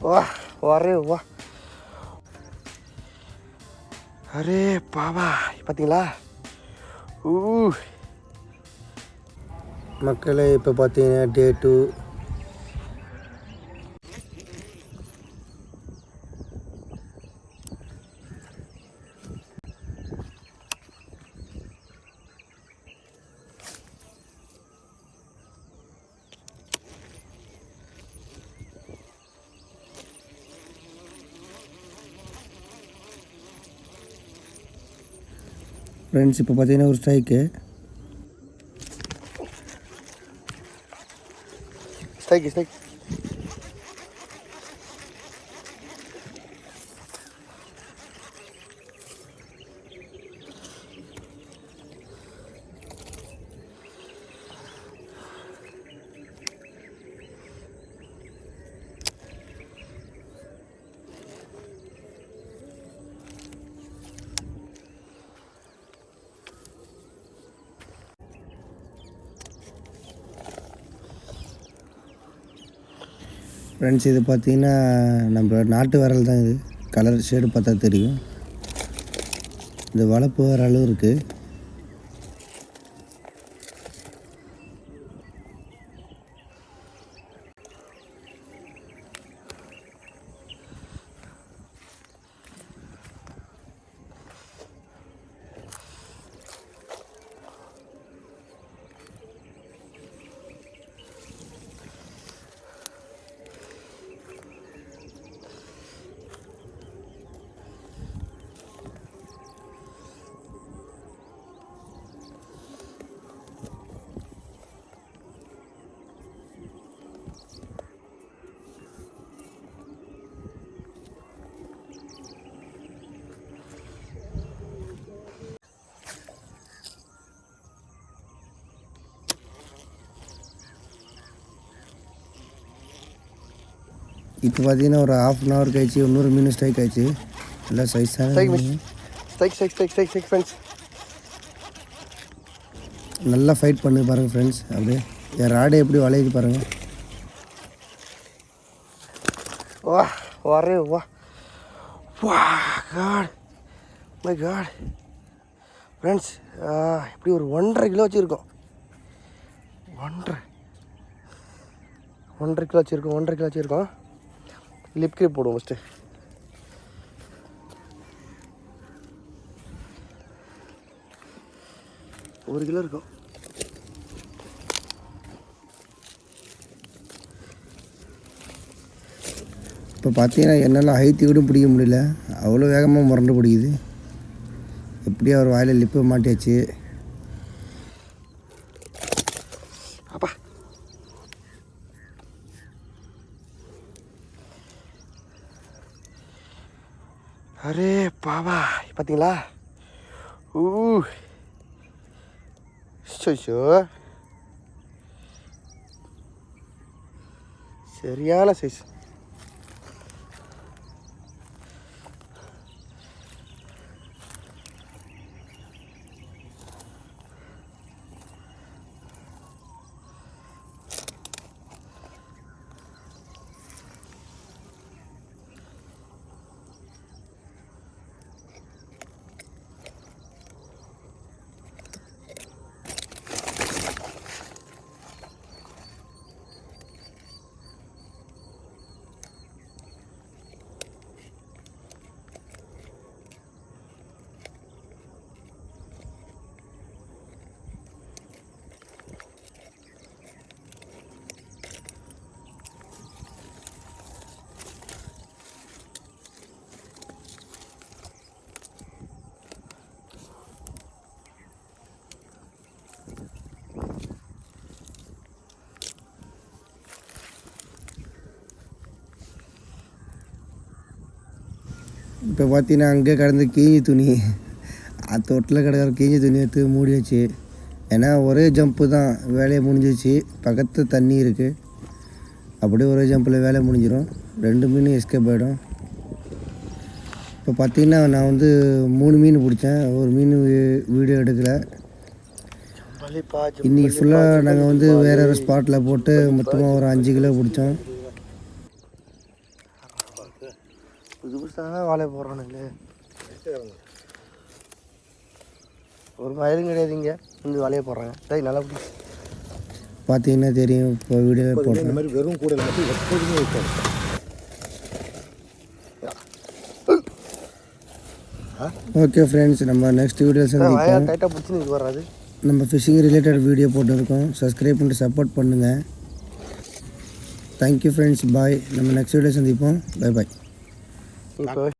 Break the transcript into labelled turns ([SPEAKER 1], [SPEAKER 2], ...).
[SPEAKER 1] வா வரே வா அரே பாவா பார்த்தீங்களா ஊ
[SPEAKER 2] மக்களே இப்போ பார்த்தீங்கன்னா டே டூ ஃப்ரெண்ட்ஸ் இப்போ பார்த்தீங்கன்னா ஒரு ஸ்ட்ரைக்கு
[SPEAKER 1] ஸ்ட்ரைக்கு ஸ்ட்ரைக்
[SPEAKER 2] ஃப்ரெண்ட்ஸ் இது பார்த்தீங்கன்னா நம்ம நாட்டு விரல் தான் இது. கலர் ஷேடு பார்த்தா தெரியும். இந்த வளர்ப்பு வர அளவு இருக்குது இப்போ பார்த்தீங்கன்னா ஒரு ஹாஃப் அன் ஹவர் கழிச்சு இன்னொரு மீன் ஸ்ட்ரைக் ஆயிடுச்சு. நல்லா
[SPEAKER 1] ஃப்ரெண்ட்ஸ்
[SPEAKER 2] நல்லா ஃபைட் பண்ணு பாருங்கள் ஃப்ரெண்ட்ஸ் அப்படியே என் ராடு எப்படி வளையுது பாருங்கள்
[SPEAKER 1] வா வரே வா. வா காட் மை காட் ஃப்ரெண்ட்ஸ் இப்படி ஒரு ஒன்றரை கிலோ வச்சுருக்கோம். ஒன்றரை. ஒன்றரை கிலோ வச்சுருக்கோம் ஒன்றரை கிலோ வச்சுருக்கோம். லிப் கிரிப் போடுவோம் ஃபஸ்ட்டு ஒரு கிலோ இருக்கும்.
[SPEAKER 2] இப்போ பார்த்தீங்கன்னா என்னால் ஹைத்தி கூட பிடிக்க முடியல. அவ்வளோ வேகமாக முரண்டு பிடிக்குது. எப்படியோ அவர் வாயில் லிப்பு மாட்டியாச்சு.
[SPEAKER 1] அரே பாவா பார்த்தீங்களா ஊ ஷோ சரியான சைஸ்
[SPEAKER 2] இப்போ பார்த்தீங்கன்னா அங்கே கிடந்து கீஞ்சி துணி அது தொட்டில் கிடக்கிற கீஞ்சி துணி எடுத்து மூடியாச்சு ஏன்னா ஒரே ஜம்ப்பு தான் வேலையை முடிஞ்சிச்சு பக்கத்து தண்ணி இருக்குது அப்படியே ஒரே ஜம்பில் வேலை முடிஞ்சிடும் ரெண்டு மீன் எஸ்கேப் ஆகிடும் இப்போ பார்த்தீங்கன்னா நான் வந்து மூணு மீன் பிடிச்சேன். ஒரு மீன் வீ- வீடியோ எடுக்கலை. இன்றைக்கி ஃபுல்லாக நாங்கள் வந்து வேறு வேறு ஸ்பாட்டில் போட்டு மொத்தமாக ஒரு அஞ்சு கிலோ பிடிச்சோம்.
[SPEAKER 1] புது புதுசாக வாழை போடுறானுங்களே. ஒரு மயிலும் கிடையாது இங்கே. வந்து வாழையை போடுறாங்க. சரி நல்லா பிடி
[SPEAKER 2] பார்த்தீங்கன்னா தெரியும்? இப்போ வீடியோ
[SPEAKER 3] இந்த
[SPEAKER 2] போடுறேன்
[SPEAKER 3] மாதிரி வெறும் கூடையில் மட்டும் எப்போதுமே வைக்காது.
[SPEAKER 2] ஓகே ஃப்ரெண்ட்ஸ் நம்ம நெக்ஸ்ட் வீடியோ சந்திப்போம்.
[SPEAKER 1] டைட்டாக பிடிச்சி நிற்கு வராது
[SPEAKER 2] நம்ம ஃபிஷிங் ரிலேட்டட் வீடியோ போட்டிருக்கோம். சப்ஸ்கிரைப் பண்ணிட்டு சப்போர்ட் பண்ணுங்கள் தேங்க்யூ ஃப்ரெண்ட்ஸ் பாய் நம்ம நெக்ஸ்ட் வீடியோ சந்திப்போம். பை பாய்
[SPEAKER 1] இப்போ